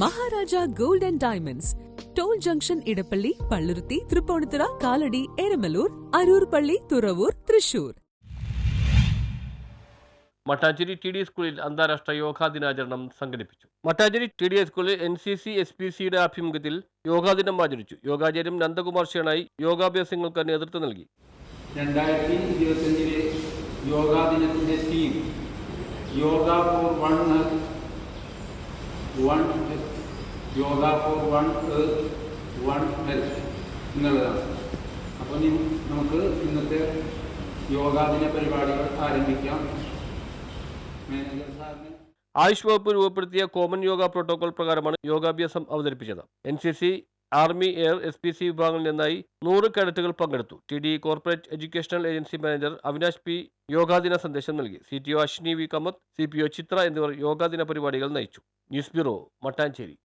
Maharaja gold and diamonds. Toll junction Edappally Palluruthy Tripunithura Kalady Eramalloor Aroor പള്ളി Thuravoor Thrissur. Mattancherry T D സ്കൂളിൽ അന്താരാഷ്ട്ര യോഗാ ദിനാചരണം സംഘടിപ്പിച്ചു. മട്ടാഞ്ചേരി ടി ഡി സ്കൂളിൽ N C C S P സിയുടെ ആഭിമുഖ്യത്തിൽ യോഗാ ദിനം ആചരിച്ചു. യോഗാചാര്യം നന്ദകുമാർ ഷേണായി യോഗാഭ്യാസങ്ങൾക്ക് നേതൃത്വം നൽകി. രണ്ടായിരത്തി ഇരുപത്തഞ്ചിലെ യോഗാ ദിനത്തിന്റെ theme yoga for one one yoga for one one health എന്നുള്ളതാണ്. അപ്പോൾ ഇനി നമുക്ക് ഇന്നത്തെ യോഗാദിന പരിപാടികൾ ആരംഭിക്കാം. മാനേജർ സാറിന് ആയുഷ് വകുപ്പ് രൂപപ്പെടുത്തിയ കോമൺ യോഗ പ്രോട്ടോകോൾ പ്രകാരമാണ് യോഗാഭ്യാസം അവതരിപ്പിച്ചത്. N C C army air S P C വിഭാഗങ്ങളിൽ നിന്നായി നൂറ് കേഡറ്റുകൾ പങ്കെടുത്തു. T D corporate educational agency manager Avinash P യോഗാദിന സന്ദേശം നൽകി. C T O Ashwini V Kamath C P O Chitra എന്നിവർ യോഗാദിന പരിപാടികൾ നയിച്ചു. News bureau Mattancherry.